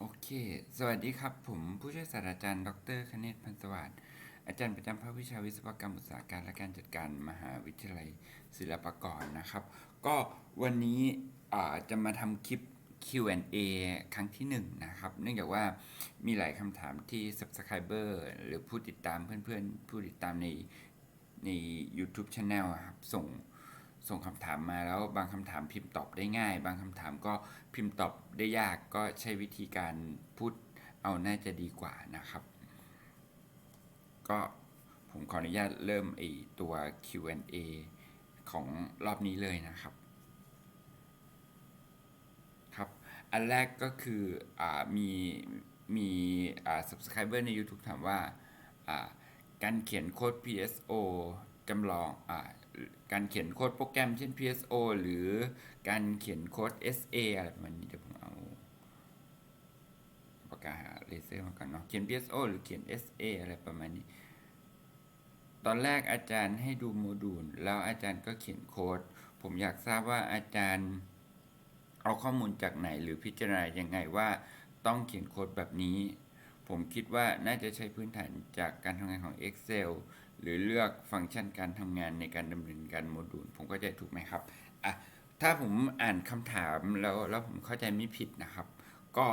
โอเค สวัสดีครับ ผมผู้ช่วยศาสตราจารย์ ดรคเนศพันธ์สวัสดิ์ อาจารย์ประจำภาควิชาวิศวกรรมอุตสาหการและการจัดการมหาวิทยาลัยศิลปากรนะครับ ก็วันนี้จะมาทำคลิป Q&A ครั้งที่หนึ่งนะครับ เนื่องจากว่ามีหลายคำถามที่ Subscriber หรือผู้ติดตามเพื่อนๆ ผู้ติดตามในใน YouTube Channel ครับส่ง ส่งคำถามมาแล้วบางคำถามพิมพ์ตอบได้ง่าย บางคำถามก็พิมพ์ตอบได้ยากก็ใช้วิธีการพูดเอาน่าจะดีกว่านะครับ ก็ผมขออนุญาตเริ่มไอตัว Q&A ของรอบนี้เลยนะครับครับ อันแรกก็คืออมีมีอ่า subscriber ใน YouTube ถามว่าอ่าการเขียนโค้ด PSO จำลองอ่า การเขียนโค้ดโปรแกรมเช่น PSO หรือการเขียนโค้ด SA อะไรประมาณนี้เดี๋ยวผมเอาปากกาเลเซอร์มาก่อนเนาะเขียน PSO หรือเขียน SA อะไรประมาณนี้ ตอนแรกอาจารย์ให้ดูโมดูล แล้วอาจารย์ก็เขียนโค้ด ผมอยากทราบว่าอาจารย์เอาข้อมูลจากไหนหรือพิจารณายังไงว่าต้องเขียนโค้ดแบบนี้ ผมคิดว่าน่าจะใช้พื้นฐานจากการทำงานของ Excel หรือเลือกฟังก์ชันการทำงานในการดำเนินการโมดูล ผมเข้าใจถูกไหมครับอะถ้าผมอ่านคำถามแล้วแล้วผมเข้าใจไม่ผิดนะครับ ก็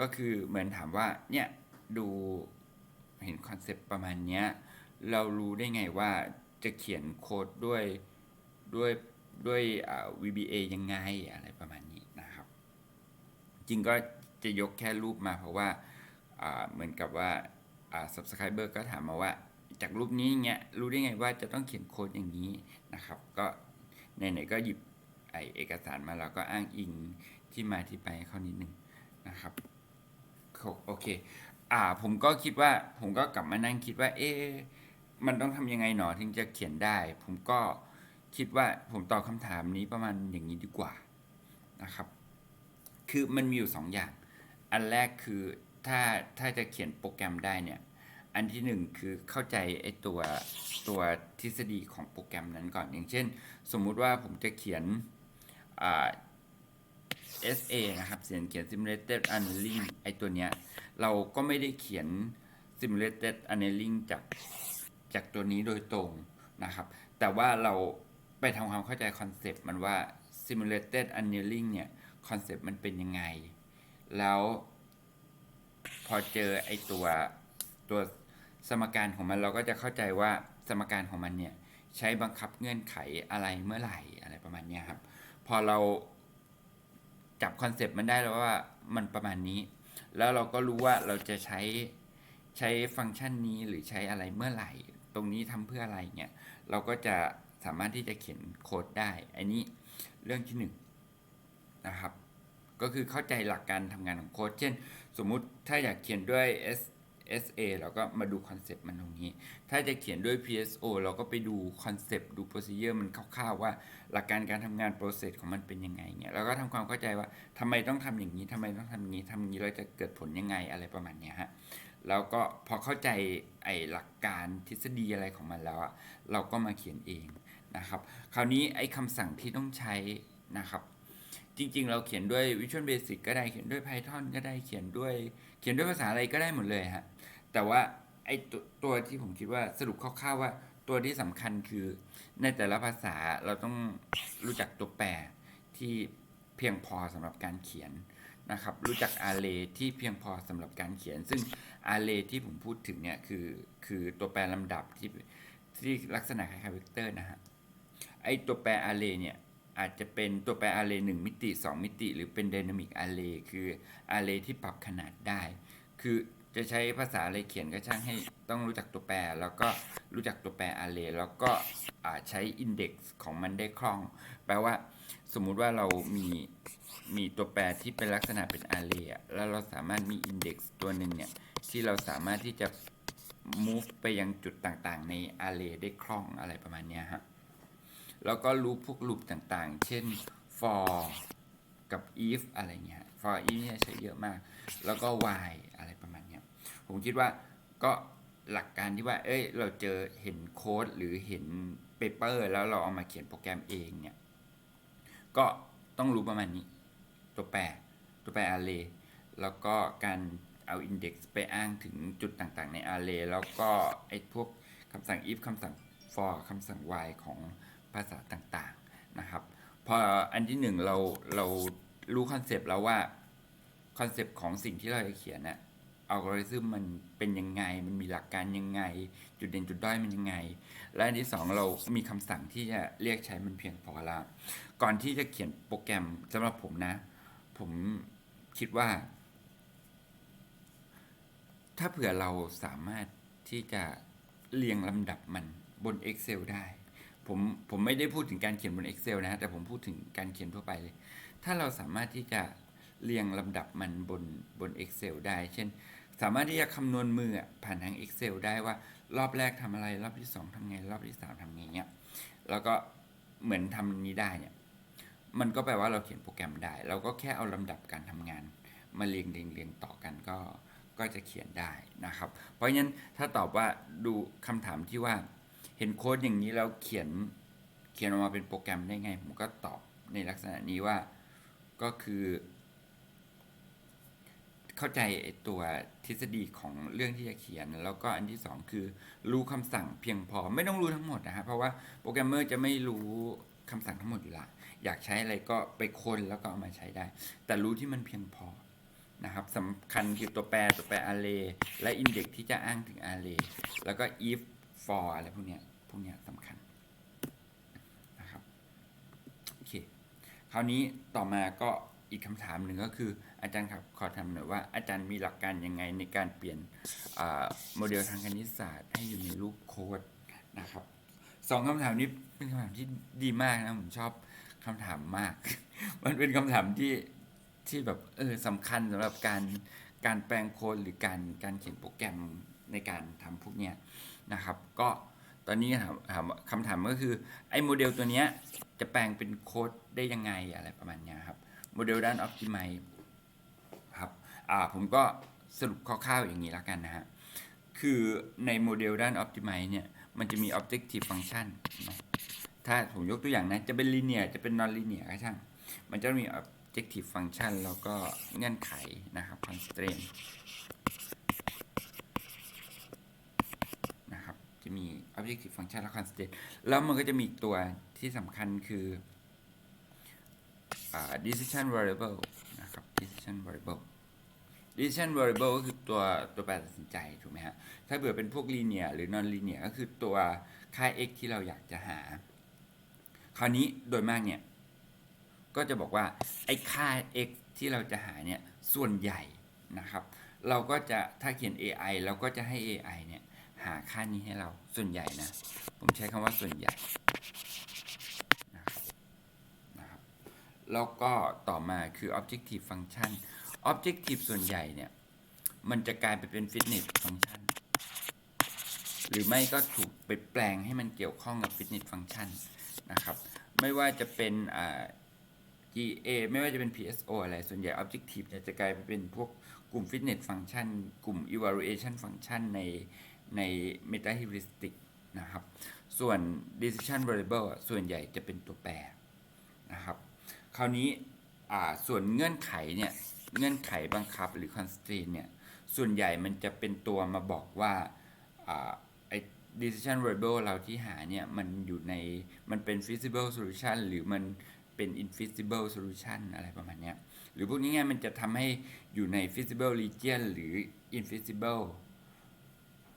ก็คือเหมือนถามว่าเนี่ยดูเห็นคอนเซปต์ประมาณเนี้ยเรารู้ได้ไงว่าจะเขียนโค้ดด้วยด้วยด้วยอ่า VBA ยังไงอะไรประมาณนี้นะครับ จริงก็จะยกแค่รูปมาเพราะว่าอ่าเหมือนกับว่าอ่า subscriber ก็ถามมาว่า จากรูปนี้เงี้ยรู้ได้ไงว่าจะต้องเขียนโค้ดอย่างนี้นะครับ ก็ไหนๆก็หยิบไอเอกสารมาแล้วก็อ้างอิงที่มาที่ไปให้เขานิดนึงนะครับโอเค อ่าผมก็คิดว่าผมก็กลับมานั่งคิดว่า เอ๊ะมันต้องทำยังไงหนอถึงจะเขียนได้ ผมก็คิดว่าผมตอบคำถามนี้ประมาณอย่างนี้ดีกว่านะครับ คือมันมีอยู่สองอย่าง อันแรกคือถ้าถ้าจะเขียนโปรแกรมได้เนี่ย อันที่หนึ่งคือเข้าใจไอ้ตัวตัวทฤษฎีของโปรแกรมนั้นก่อน อย่างเช่น สมมุติว่าผมจะเขียนอ่า SA นะครับเขียนเขียน simulated annealing ไอตัวเนี้ย เราก็ไม่ได้เขียน simulated annealing จากจากตัวนี้โดยตรงนะครับ แต่ว่าเราไปทำความเข้าใจคอนเซปต์มันว่า simulated annealing เนี่ยคอนเซปต์มันเป็นยังไง แล้วพอเจอไอตัวตัว สมการของมันเราก็จะเข้าใจว่าสมการของมันเนี่ยใช้บังคับเงื่อนไขอะไรเมื่อไหร่อะไรประมาณนี้ครับ พอเราจับคอนเซปต์มันได้แล้วว่ามันประมาณนี้ แล้วเราก็รู้ว่าเราจะใช้ใช้ฟังก์ชันนี้หรือใช้อะไรเมื่อไหร่ ตรงนี้ทำเพื่ออะไรเนี่ยเราก็จะสามารถที่จะเขียนโค้ดได้ อันนี้เรื่องที่หนึ่งนะครับ ก็คือเข้าใจหลักการทำงานของโค้ด เช่น สมมุติถ้าอยากเขียนด้วย S SA เราก็มาดูคอนเซปต์มันตรงนี้ ถ้าจะเขียนด้วย PSO เราก็ไปดูคอนเซปต์ดู procedure มันคร่าวๆว่า หลักการการทำงาน process ของมันเป็นยังไงเนี่ยแล้วก็ทำความเข้าใจว่าทำไมต้องทำอย่างนี้ทำไมต้องทำอย่างนี้ทำอย่างนี้เราจะเกิดผลยังไงอะไรประมาณเนี้ยฮะแล้วก็พอเข้าใจไอ้หลักการทฤษฎีอะไรของมันแล้วอะเราก็มาเขียนเองนะครับ คราวนี้ไอ้คำสั่งที่ต้องใช้นะครับจริงๆ เราเขียนด้วย Visual Basic ก็ได้เขียนด้วย Python ก็ได้เขียนด้วย เขียนด้วยภาษาอะไรก็ได้หมดเลยฮะ แต่ว่าไอ้ตัวตัวที่ผมคิดว่าสรุปคร่าวๆว่า ตัวที่สำคัญคือในแต่ละภาษาเราต้องรู้จักตัวแปรที่เพียงพอสำหรับการเขียนนะครับ รู้จัก array ที่เพียงพอสำหรับการเขียน ซึ่ง array ที่ผมพูดถึงเนี่ยคือคือตัวแปรลำดับที่ที่ลักษณะคล้ายๆเวกเตอร์นะฮะไอตัวแปร array เนี่ยอาจจะเป็นตัวแปร array 1มิติ 2 มิติ หรือเป็น dynamic array คือ array ที่ปรับขนาดได้ คือ จะใช้ภาษาอะไรเขียนก็ช่างให้ต้องรู้จักตัวแปร แล้วก็รู้จักตัวแปร array แล้วก็อ่าใช้ index ของมันได้คล่อง แปลว่าสมมุติว่าเรามีมีตัวแปรที่เป็นลักษณะเป็น array อะแล้วเราสามารถมี index ตัวหนึ่งเนี่ยที่เราสามารถที่จะ move ไปยังจุดต่างๆ ใน array ได้คล่องอะไรประมาณนี้ฮะแล้วก็รูปพวกลูปต่างๆ เช่น for กับ if อะไรเงี้ย for if เนี่ยใช้เยอะมาก แล้วก็ while ผมคิดว่าก็หลักการที่ว่า เอ้ย เราเจอเห็นโค้ดหรือเห็นเปเปอร์แล้วเราเอามาเขียนโปรแกรมเองเนี่ย ก็ต้องรู้ประมาณนี้ ตัวแปร ตัวแปร array แล้วก็การเอา index ไปอ้างถึงจุดต่างๆ ใน array แล้วก็ไอ้พวกคำสั่ง if คำสั่ง for คำสั่ง while ของภาษาต่างๆนะครับ พออันที่หนึ่งเราเรารู้คอนเซปต์แล้วว่าคอนเซปต์ของสิ่งที่เราจะเขียนน่ะ อัลกอริทึมมันเป็นยังไง มันมีหลักการยังไง จุดเด่นจุดด้อยมันยังไง และอันที่สองเรามีคำสั่งที่จะเรียกใช้มันเพียงพอล้วก่อนที่จะเขียนโปรแกรมสำหรับผมนะ ผมคิดว่า ถ้าเผื่อเราสามารถที่จะเรียงลำดับมันบน Excel ได้ ผมผมไม่ได้พูดถึงการเขียนบน Excel นะ แต่ผมพูดถึงการเขียนทั่วไปเลย ถ้าเราสามารถที่จะเรียงลำดับมันบนบน Excel ได้ เช่น สามารถที่จะคำนวณมือผ่านทาง Excel ได้ว่ารอบแรกทำอะไร รอบที่ 2ทำไง รอบที่ 3ทำไงเงี้ยแล้วก็เหมือนทำนี้ได้เนี่ยมันก็แปลว่าเราเขียนโปรแกรมได้ เราก็แค่เอาลำดับการทำงาน มาเรียงเรียงเรียงต่อกันก็ก็จะเขียนได้นะครับ เพราะฉะนั้นถ้าตอบว่าดูคำถามที่ว่าเห็นโค้ดอย่างนี้แล้วเขียนเขียนออกมาเป็นโปรแกรมได้ไง ผมก็ตอบในลักษณะนี้ว่าก็คือ เข้าใจไอ้ตัวทฤษฎีของเรื่องที่จะเขียน แล้วก็อันที่สองคือ รู้คำสั่งเพียงพอไม่ต้องรู้ทั้งหมดนะฮะเพราะว่าโปรแกรมเมอร์จะไม่รู้คำสั่งทั้งหมดอยู่ละอยากใช้อะไรก็ไปค้นแล้วก็เอามาใช้ได้ แต่รู้ที่มันเพียงพอนะครับสำคัญคือตัวแปรตัวแปร array และ index ที่จะอ้างถึง array แล้วก็ if for อะไรพวกเนี้ยพวกเนี้ยสำคัญนะครับโอเคคราวนี้ต่อมาก็ อีกคำถามหนึ่งก็คืออาจารย์ครับขอถามหน่อยว่าอาจารย์มีหลักการยังไงในการเปลี่ยนโมเดลทางคณิตศาสตร์ให้อยู่ในรูปโค้ดนะครับสองคำถามนี้เป็นคำถามที่ดีมากนะผมชอบคำถามมาก มันเป็นคำถามที่ที่แบบเออสำคัญสำหรับการการแปลงโค้ดหรือการการเขียนโปรแกรมในการทำพวกเนี้ยนะครับ ก็ตอนนี้ถามถามคำถามก็คือไอ้โมเดลตัวเนี้ยจะแปลงเป็นโค้ดได้ยังไงอะไรประมาณเนี้ยครับ โมเดลด้าน Optimize ครับผมก็สรุปคร่าวๆอย่างนี้แล้วกันนะฮะ คือในโมเดลด้าน Optimize เนี่ย มันจะมี Objective Function นะถ้าผมยกตัวอย่างนะ จะเป็น Linear จะเป็น Non-Linear ก็ช่าง มันจะมี Objective Function แล้วก็เงื่อนไขนะครับ Constraint นะครับ จะมี Objective Function และ Constraint แล้วมันก็จะมีตัวที่สำคัญคือ decision variable นะครับ decision variable decision variable ก็คือตัวตัวแปรตัดสินใจ ถูกไหมฮะ ถ้าเบื่อเป็นพวก linear หรือ non linear ก็คือตัวค่า x ที่เราอยากจะหา คราวนี้โดยมากเนี่ย ก็จะบอกว่า ไอ้ค่า x ที่เราจะหาเนี่ย ส่วนใหญ่นะครับ เราก็จะถ้าเขียน ai เราก็จะให้ ai เนี่ย หาค่านี้ให้เราส่วนใหญ่นะ ผมใช้คำว่าส่วนใหญ่นะครับนะครับ แล้วก็ต่อมาคือ objective function objective ส่วนใหญ่เนี่ย มันจะกลายไปเป็น fitness function หรือไม่ก็ถูกไปแปลงให้มันเกี่ยวข้องกับ fitness function นะครับ ไม่ว่าจะเป็นอ่า GA ไม่ว่าจะเป็น PSO อะไร ส่วนใหญ่ objective เนี่ยจะกลายไปเป็นพวกกลุ่ม fitness function กลุ่ม evaluation function ในใน meta heuristic นะครับ ส่วน decision variable ส่วนใหญ่จะเป็นตัวแปรนะครับ คราวนี้ส่วนเงื่อนไขเนี่ยเงื่อนไขบังคับหรือ constraint เนี่ยส่วนใหญ่มันจะเป็นตัวมาบอกว่าอ่าไอ้ decision variable เราที่หาเนี่ยมันอยู่ในมันเป็น feasible solution หรือมันเป็น infeasible solution อะไรประมาณเนี้ยหรือพวกนี้ไงมันจะทำให้อยู่ใน feasible region หรือ infeasible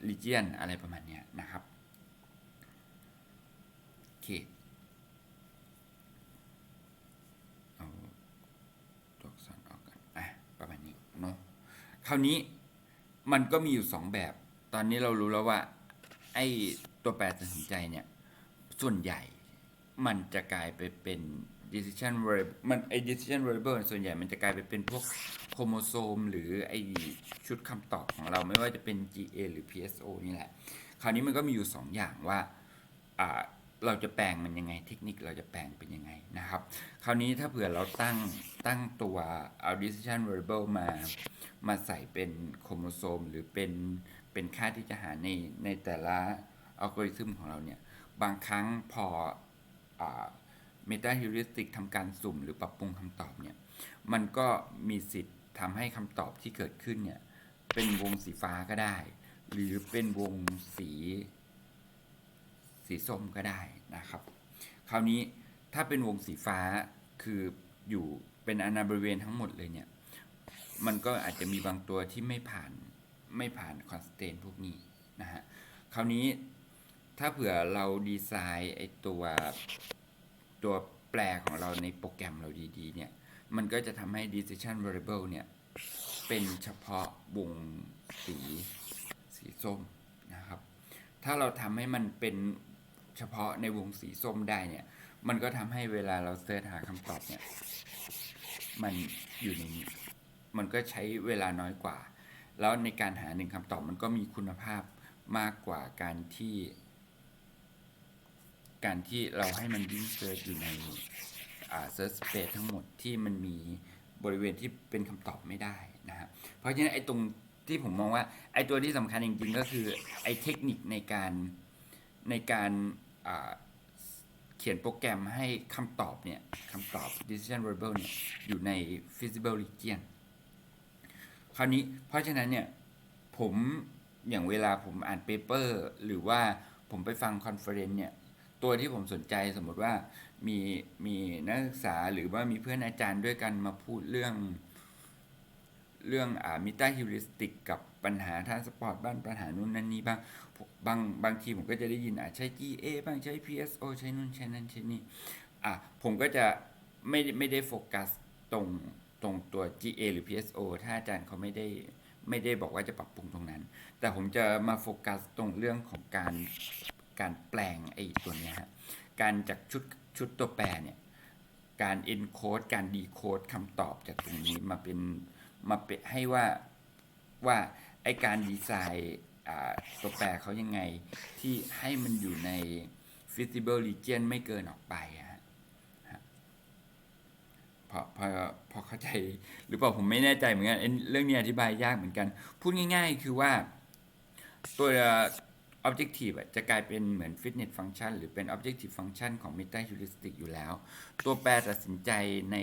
region อะไรประมาณเนี้ยนะครับโอเค เอาตัวอักษรออกกันอะ ประมาณนี้เนาะ คราวนี้มันก็มีอยู่สองแบบ ตอนนี้เรารู้แล้วว่า ไอ้ตัวแปรตัดสินใจเนี่ย ส่วนใหญ่มันจะกลายไปเป็น decision variable มันไอ้ decision variable ส่วนใหญ่มันจะกลายไปเป็นพวกโครโมโซม หรือไอ้ชุดคำตอบของเราไม่ว่าจะเป็น GA หรือ PSO นี่แหละ คราวนี้มันก็มีอยู่สองอย่างว่าอ่าเราจะแปลงมันยังไง เทคนิคเราจะแปลงเป็นยังไงนะครับ คราวนี้ถ้าเผื่อเราตั้งตั้งตัวเอา decision variable มา มาใส่เป็นโครโมโซม หรือเป็นเป็นค่าที่จะหาในในแต่ละอัลกอริทึมของเราเนี่ย บางครั้งพอเมตาฮิวริสติกทำการสุ่มหรือปรับปรุงคำตอบเนี่ย มันก็มีสิทธิ์ทำให้คำตอบที่เกิดขึ้นเนี่ย เป็นวงสีฟ้าก็ได้ หรือเป็นวงสีสีส้มก็ได้นะครับ คราวนี้ถ้าเป็นวงสีฟ้าคืออยู่เป็นอนาบริเวณทั้งหมดเลยเนี่ย มันก็อาจจะมีบางตัวที่ไม่ผ่านไม่ผ่านคอนสแตนพวกนี้นะฮะคราวนี้ถ้าเผื่อเราดีไซน์ไอตัวตัวแปลของเราในโปรแกรมเราดีๆเนี่ย มันก็จะทำให้ decision variable เนี่ย เป็นเฉพาะวงสีสีส้มนะครับ ถ้าเราทำให้มันเป็นเฉพาะในวงสีส้มได้เนี่ย มันก็ทำให้เวลาเราเสิร์ชหาคำตอบเนี่ย มันอยู่ในนี้ มันก็ใช้เวลาน้อยกว่า แล้วในการหาหนึ่งคำตอบมันก็มีคุณภาพมากกว่าการที่ การที่เราให้มันวิ่งเซิร์ชอยู่ในอ่าเซิร์ชสเปซทั้งหมดที่มันมีบริเวณที่เป็นคำตอบไม่ได้นะฮะเพราะฉะนั้นไอ้ตรงที่ผมมองว่าไอ้ตัวที่สำคัญจริงๆก็คือไอ้เทคนิคในการในการเขียนโปรแกรมให้คำตอบเนี่ยคำตอบ decision variable เนี่ยอยู่ใน feasible region คราวนี้เพราะฉะนั้นเนี่ยผมอย่างเวลาผมอ่านเปเปอร์หรือว่าผมไปฟังคอนเฟอเรนซ์เนี่ยตัวที่ผมสนใจสมมติว่ามีมีนักศึกษาหรือว่ามีเพื่อนอาจารย์ด้วยกันมาพูดเรื่อง เรื่องอ่ามิตาฮิวริสติกกับปัญหาทางสปอร์ตบ้างปัญหานู่นนั่นนี่บ้างบางบางทีผมก็จะได้ยินอะใช้ GA บ้างใช้ PSO ใช้นู่นใช้นั่นใช้นี่อะผมก็จะไม่ได้ไม่ได้โฟกัสตรง ตรงตัว GA หรือ PSO ถ้าอาจารย์เขาไม่ได้ไม่ได้บอกว่าจะปรับปรุงตรงนั้น แต่ผมจะมาโฟกัสตรงเรื่องของการการแปลงไอ้ตัวเนี้ยฮะการจากชุดชุดตัวแปรเนี่ยการ encode การ decode คำตอบจากตรงนี้มาเป็นมาเป็นให้ว่าว่าไอการดีไซน์ตัวแปรเขายังไงที่ให้มันอยู่ใน feasible region ไม่เกินออกไปอะ พอพอพอเข้าใจ หรือเปล่าผมไม่แน่ใจเหมือนกันเรื่องนี้อธิบายยากเหมือนกัน พูดง่าย ๆ คือว่าตัว objective จะกลายเป็นเหมือน fitness function หรือเป็น objective function ของ meta heuristic อยู่แล้ว ตัวแปรตัดสินใจใน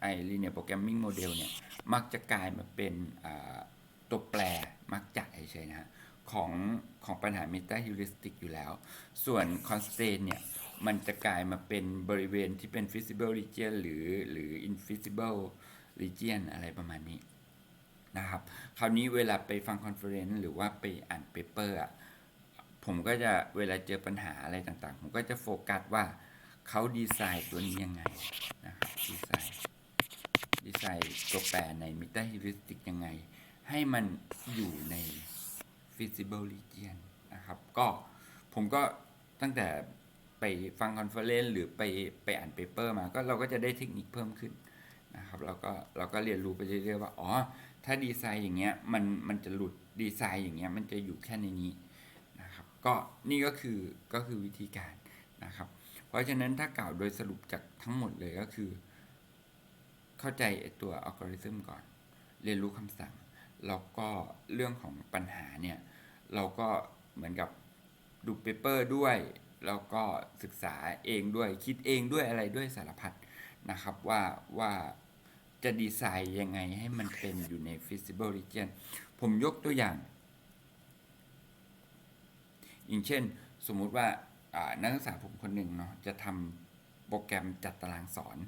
ไอ linear programming model เนี่ย มักจะกลายมาเป็นตัวแปรมักจะเฉยๆนะฮะของของปัญหา meta heuristic อยู่แล้ว ส่วน constraint เนี่ย มันจะกลายมาเป็นบริเวณที่เป็น feasible region หรือหรือ infeasible region อะไรประมาณนี้นะครับ คราวนี้เวลาไปฟังคอนเฟอเรนซ์หรือว่าไปอ่านเปเปอร์อะผมก็จะเวลาเจอปัญหาอะไรต่างๆ ผมก็จะโฟกัสว่าเขาดีไซน์ตัวนี้ยังไงนะครับดีไซน์ดีไซน์ตัวแปรใน Meta Heuristic ยังไง ให้มันอยู่ใน feasible region นะครับ ก็ผมก็ตั้งแต่ ไปฟังคอนเฟอเรนซ์หรือไปไปอ่านเปเปอร์มาก็เราก็จะได้เทคนิคเพิ่มขึ้นนะครับเราก็เราก็เรียนรู้ไปเรื่อยๆว่าอ๋อถ้าดีไซน์อย่างเงี้ยมันมันจะหลุดดีไซน์อย่างเงี้ยมันจะอยู่แค่ในนี้นะครับก็นี่ก็คือก็คือวิธีการนะครับ เพราะฉะนั้นถ้ากล่าวโดยสรุปจากทั้งหมดเลยก็คือ เข้าใจตัวอัลกอริทึมก่อน เรียนรู้คำสั่ง แล้วก็เรื่องของปัญหาเนี่ย เราก็เหมือนกับดูเปเปอร์ด้วย แล้วก็ศึกษาเองด้วยคิดเองด้วยอะไรด้วยสารพัดนะครับว่าว่าจะดีไซน์ยังไงให้มันเป็นอยู่ใน feasible region ผมยกตัวอย่างอย่างเช่น สมมุติว่าอ่านักศึกษาผมคนหนึ่งเนาะจะทำโปรแกรมจัดตารางสอน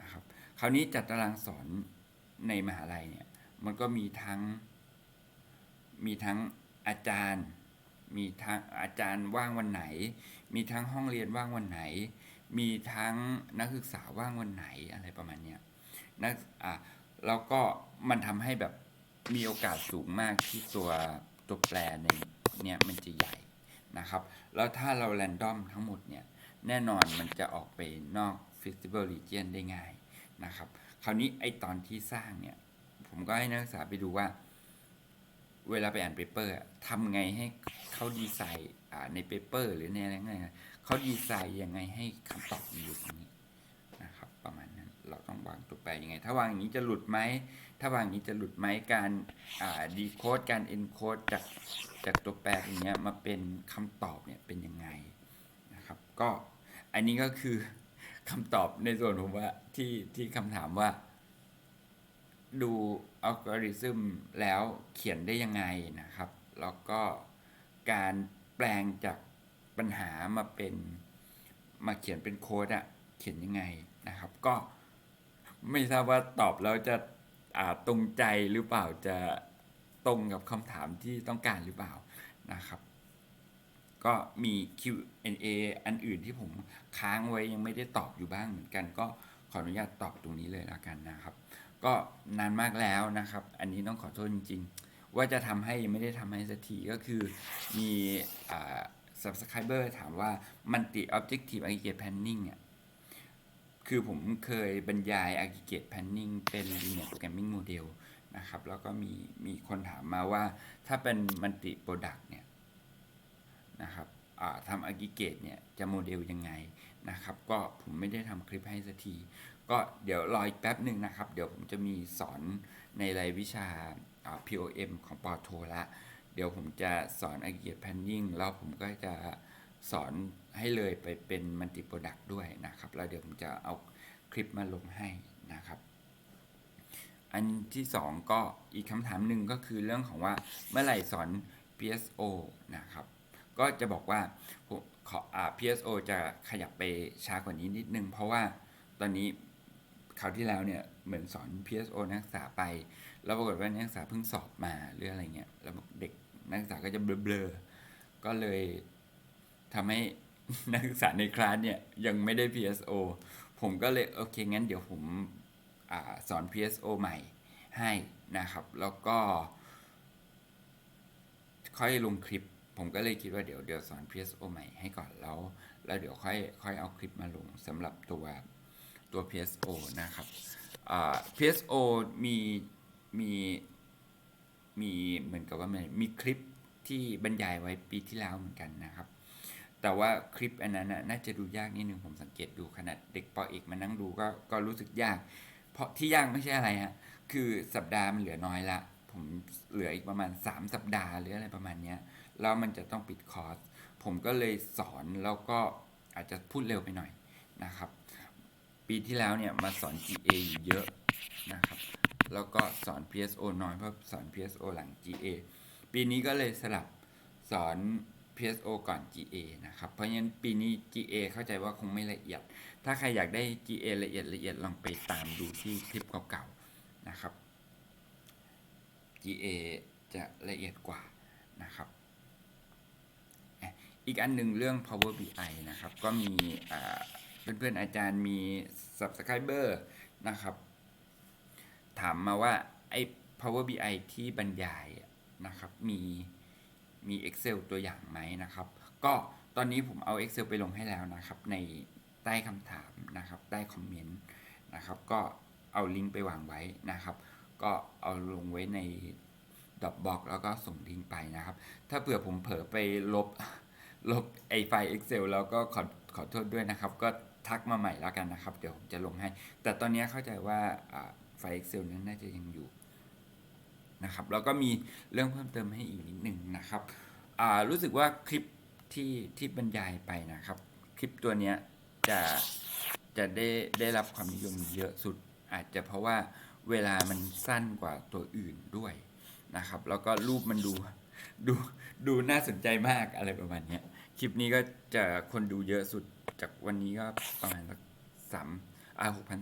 นะครับคราวนี้จัดตารางสอนในมหาลัยเนี่ยมันก็มีทั้งมีทั้งอาจารย์ มีทั้งอาจารย์ว่างวันไหน มีทั้งห้องเรียนว่างวันไหน มีทั้งนักศึกษาว่างวันไหนอะไรประมาณเนี้ยนักอะแล้วก็มันทำให้แบบมีโอกาสสูงมากที่ตัวตัวแปรในเนี่ยมันจะใหญ่นะครับ แล้วถ้าเราแรนดอมทั้งหมดเนี่ยแน่นอนมันจะออกไปนอก feasible region ได้ง่ายนะครับ คราวนี้ไอตอนที่สร้างเนี่ย ผมก็ให้นักศึกษาไปดูว่า เวลาไปอ่านเปเปอร์ทำไงให้เขาดีไซน์ในเปเปอร์หรือในอะไรไงเขาดีไซน์ยังไงให้คำตอบอยู่ตรงนี้นะครับประมาณนั้นเราต้องวางตัวแปรยังไง ถ้าวางอย่างนี้จะหลุดไหมถ้าวางอย่างนี้จะหลุดไหมการดีโคดการเอนโคดจากจากตัวแปรตรงเนี้ยมาเป็นคำตอบเนี่ยเป็นยังไงนะครับก็อันนี้ก็คือคำตอบในส่วนผมว่าที่ที่คำถามว่า ดูอัลกอริทึมแล้วเขียนได้ยังไงนะครับ แล้วก็การแปลงจากปัญหามาเป็นมาเขียนเป็นโค้ดอะเขียนยังไงนะครับ ก็ไม่ทราบว่าตอบแล้วจะตรงใจหรือเปล่าจะตรงกับคำถามที่ต้องการหรือเปล่านะครับ ก็มี Q&A อันอื่นที่ผมค้างไว้ยังไม่ได้ตอบอยู่บ้างเหมือนกัน ก็ขออนุญาตตอบตรงนี้เลยละกันนะครับ ก็นานมากแล้วนะครับ อันนี้ต้องขอโทษจริงๆ ว่าจะทำให้ยังไม่ได้ทำให้สักทีก็คือมีอ่า subscriber ถามว่า multi objective aggregate planning เนี่ยคือผมเคยบรรยาย aggregate planning เป็น linear programming model นะครับ แล้วก็มีมีคนถามมาว่าถ้าเป็น multi product เนี่ยนะครับทำ aggregate เนี่ยจะโมเดลยังไงนะครับ ก็ผมไม่ได้ทำคลิปให้สักที ก็เดี๋ยวรออีกแป๊บหนึ่งนะครับ เดี๋ยวผมจะมีสอนในรายวิชาอ่า POM ของปอโทละเดี๋ยวผมจะสอน aggregate planning แล้วผมก็จะสอนให้เลยไปเป็น multi product ด้วยนะครับ แล้วเดี๋ยวผมจะเอาคลิปมาลงให้นะครับ อันที่สองก็อีกคำถามหนึ่งก็คือเรื่องของว่าเมื่อไหร่สอน PSO นะครับ ก็จะบอกว่าผมขออ PSO จะขยับไปช้ากว่านี้นิดนึง เพราะว่าตอนนี้ คราวที่แล้วเนี่ยเหมือนสอน PSO นักศึกษาไป แล้วปรากฏว่านักศึกษาเพิ่งสอบมาหรืออะไรเงี้ยแล้วเด็กนักศึกษาก็จะเบลอๆก็เลยทำให้นักศึกษาในคลาสเนี่ยยังไม่ได้ PSO ผมก็เลยโอเคงั้นเดี๋ยวผมอสอน PSO ใหม่ให้นะครับ แล้วก็ค่อยลงคลิป ผมก็เลยคิดว่าเดี๋ยวเดี๋ยวสอน PSO ใหม่ให้ก่อนแล้ว แล้วเดี๋ยวค่อยค่อยเอาคลิปมาลงสำหรับตัว ตัว PSO นะครับ PSO มีมีมีเหมือนกับว่ามมีคลิปที่บรรยายไว้ปีที่แล้วเหมือนกันนะครับ แต่ว่าคลิปอันนั้นน่ะน่าจะดูยากนิดนึงผมสังเกตดูขนาดเด็กปอเอกมานั่งดูก็ก็รู้สึกยาก เพราะที่ยากไม่ใช่อะไรฮะคือสัปดาห์มันเหลือน้อยละ ผมเหลืออีกประมาณ 3 สัปดาห์หรืออะไรประมาณเนี้ยแล้วมันจะต้องปิดคอร์สผมก็เลยสอนแล้วก็อาจจะพูดเร็วไปหน่อยนะครับ ปีที่แล้วเนี่ยมาสอน GA อยู่เยอะนะครับ แล้วก็สอน PSO น้อยเพราะสอน PSO หลัง GA ปีนี้ก็เลยสลับสอน PSO ก่อน GA นะครับ เพราะฉะนั้นปีนี้ GA เข้าใจว่าคงไม่ละเอียด ถ้าใครอยากได้ GA ละเอียดละเอียดลองไปตามดูที่คลิปเก่าๆนะครับ GA จะละเอียดกว่านะครับ อีกอันหนึ่งเรื่อง Power BI นะครับ ก็มีอ่า เพื่อนๆอาจารย์มี Subscriber นะครับ ถามมาว่าไอ้ Power BI ที่บรรยายนะครับมีมี Excel ตัวอย่างไหมนะครับ ก็ตอนนี้ผมเอา Excel ไปลงให้แล้วนะครับ ในใต้คำถามนะครับใต้คอมเมนต์นะครับก็เอาลิงก์ไปวางไว้นะครับ ก็เอาลงไว้ในดอ p บ็อกแล้วก็ส่งลิงก์ไปนะครับ ถ้าเผื่อผมเผลอไปลบลบไอไฟล์ Excel แล้วก็ขอขอโทษด้วยนะครับ ก็ ทักมาใหม่แล้วกันนะครับ เดี๋ยวผมจะลงให้ แต่ตอนนี้เข้าใจว่าไฟล์ Excel นั้นน่าจะยังอยู่นะครับ แล้วก็มีเรื่องเพิ่มเติมให้อีกนิดหนึ่งนะครับรู้สึกว่าคลิปที่ที่บรรยายไปนะครับ คลิปตัวนี้จะจะได้ได้รับความนิยมเยอะสุด อาจจะเพราะว่าเวลามันสั้นกว่าตัวอื่นด้วยนะครับ แล้วก็รูปมันดูดูดูน่าสนใจมากอะไรประมาณนี้คลิปนี้ก็จะคนดูเยอะสุด จากวันนี้ก็ประมาณสักสามอ่าหกพัน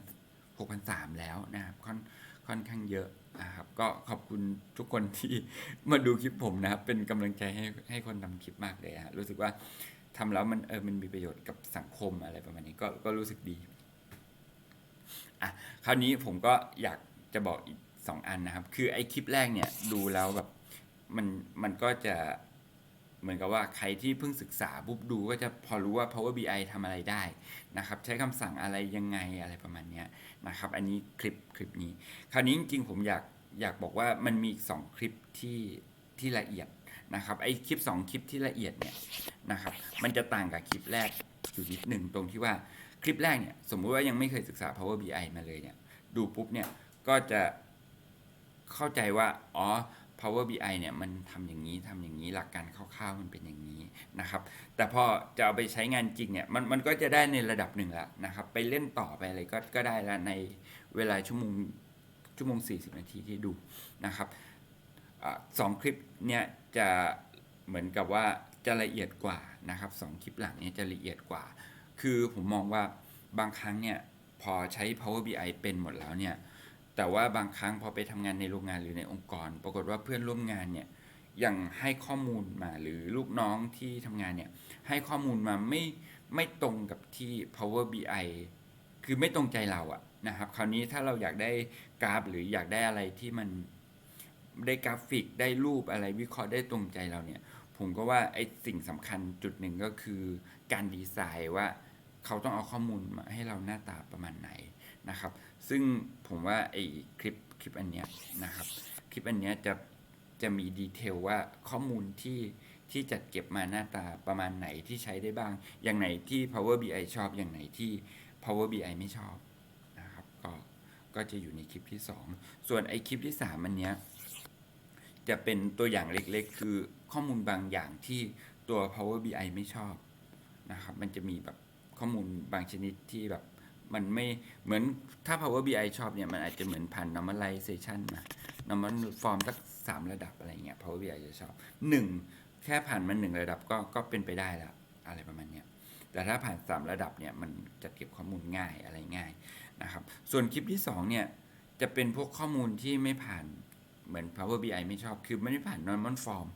หกพันสามแล้วนะครับค่อนค่อนข้างเยอะนะครับก็ขอบคุณทุกคนที่มาดูคลิปผมนะครับ เป็นกำลังใจให้ให้คนทำคลิปมากเลยฮะรู้สึกว่าทำแล้วมันเออมันมีประโยชน์กับสังคมอะไรประมาณนี้ก็ก็รู้สึกดีอะคราวนี้ผมก็อยากจะบอกอีกสองอันนะครับ คือไอ้คลิปแรกเนี่ยดูแล้วแบบมันมันก็จะ เหมือนกับว่าใครที่เพิ่งศึกษาปุ๊บดูก็จะพอรู้ว่า Power BI ทำอะไรได้นะครับใช้คำสั่งอะไรยังไงอะไรประมาณนี้นะครับอันนี้คลิปคลิปนี้ คราวนี้จริงๆผมอยากอยากบอกว่ามันมีอีกสองคลิปที่ที่ละเอียดนะครับไอ้คลิปสองคลิปที่ละเอียดเนี่ยนะครับมันจะต่างกับคลิปแรกอยู่นิดหนึ่งตรงที่ว่าคลิปแรกเนี่ยสมมุติว่ายังไม่เคยศึกษา Power BI มาเลยเนี่ยดูปุ๊บเนี่ยก็จะเข้าใจว่าอ๋อ Power BI เนี่ยมันทำอย่างนี้ทำอย่างนี้หลักการคร่าวๆมันเป็นอย่างนี้นะครับ แต่พอจะเอาไปใช้งานจริงเนี่ยมันมันก็จะได้ในระดับหนึ่งละนะครับ ไปเล่นต่อไปอะไรก็ก็ได้ละในเวลาชั่วโมงชั่วโมง 40 นาทีที่ดูนะครับอสองคลิปเนี่ยจะเหมือนกับว่าจะละเอียดกว่านะครับสองคลิปหลังเนี่ยจะละเอียดกว่า คือผมมองว่าบางครั้งเนี่ยพอใช้ Power BI เป็นหมดแล้วเนี่ย แต่ว่าบางครั้งพอไปทำงานในโรงงานหรือในองค์กร ปรากฏว่าเพื่อนร่วมงานเนี่ยยังให้ข้อมูลมาหรือลูกน้องที่ทำงานเนี่ยให้ข้อมูลมาไม่ไม่ตรงกับที่ Power BI คือไม่ตรงใจเราอะนะครับคราวนี้ถ้าเราอยากได้กราฟ หรืออยากได้อะไรที่มันได้กราฟิกได้รูปอะไรวิเคราะห์ได้ตรงใจเราเนี่ย ผมก็ว่าไอ้สิ่งสำคัญจุดหนึ่งก็คือการดีไซน์ว่าเขาต้องเอาข้อมูลมาให้เราหน้าตาประมาณไหนนะครับ ซึ่งผมว่าไอ้คลิปคลิปอันเนี้ยนะครับ คลิปอันเนี้ยจะจะมีดีเทลว่าข้อมูลที่ที่จัดเก็บมาหน้าตาประมาณไหนที่ใช้ได้บ้าง อย่างไหนที่ Power BI ชอบอย่างไหนที่ Power BI ไม่ชอบนะครับก็ก็จะอยู่ในคลิปที่ 2 ส่วนไอ้คลิปที่ 3 อันเนี้ยจะเป็นตัวอย่างเล็กๆ คือข้อมูลบางอย่างที่ตัว Power BI ไม่ชอบนะครับ มันจะมีแบบข้อมูลบางชนิดที่แบบ มันไม่เหมือนถ้า Power BI ชอบเนี่ย มันอาจจะเหมือนผ่าน normalization มา normal form สักสามระดับอะไรเงี้ย Power BI จะชอบหนึ่งแค่ผ่านมันหนึ่งระดับก็ก็เป็นไปได้ล้วอะไรประมาณเนี้ยแต่ถ้าผ่านสามระดับเนี่ยมันจัดเก็บข้อมูลง่ายอะไรง่ายนะครับ ส่วนคลิปที่สองเนี่ยจะเป็นพวกข้อมูลที่ไม่ผ่านเหมือน Power BI ไม่ชอบ คือไม่ได้ผ่าน normal form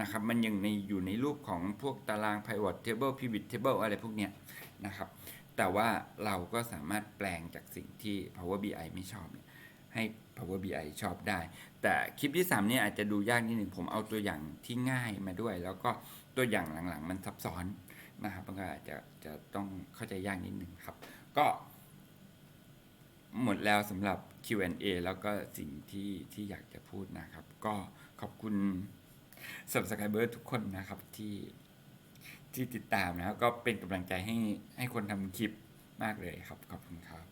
นะครับ มันยังในอยู่ในรูปของพวกตาราง pivot table pivot table อะไรพวกเนี้ยนะครับ แต่ว่าเราก็สามารถแปลงจากสิ่งที่ Power BI ไม่ชอบเนี่ยให้ Power BI ชอบได้ แต่คลิปที่ 3 เนี่ยอาจจะดูยากนิดหนึ่งผมเอาตัวอย่างที่ง่ายมาด้วย แล้วก็ตัวอย่างหลังๆ มันซับซ้อนนะครับมันก็อาจจะจะต้องเข้าใจยากนิดหนึ่งครับ ก็หมดแล้วสำหรับ Q&A แล้วก็สิ่งที่ที่อยากจะพูดนะครับ ก็ขอบคุณ subscriber ทุกคนนะครับที่ ที่ติดตามนะครับ ก็เป็นกำลังใจให้ให้คนทำคลิปมากเลยครับ ขอบคุณครับ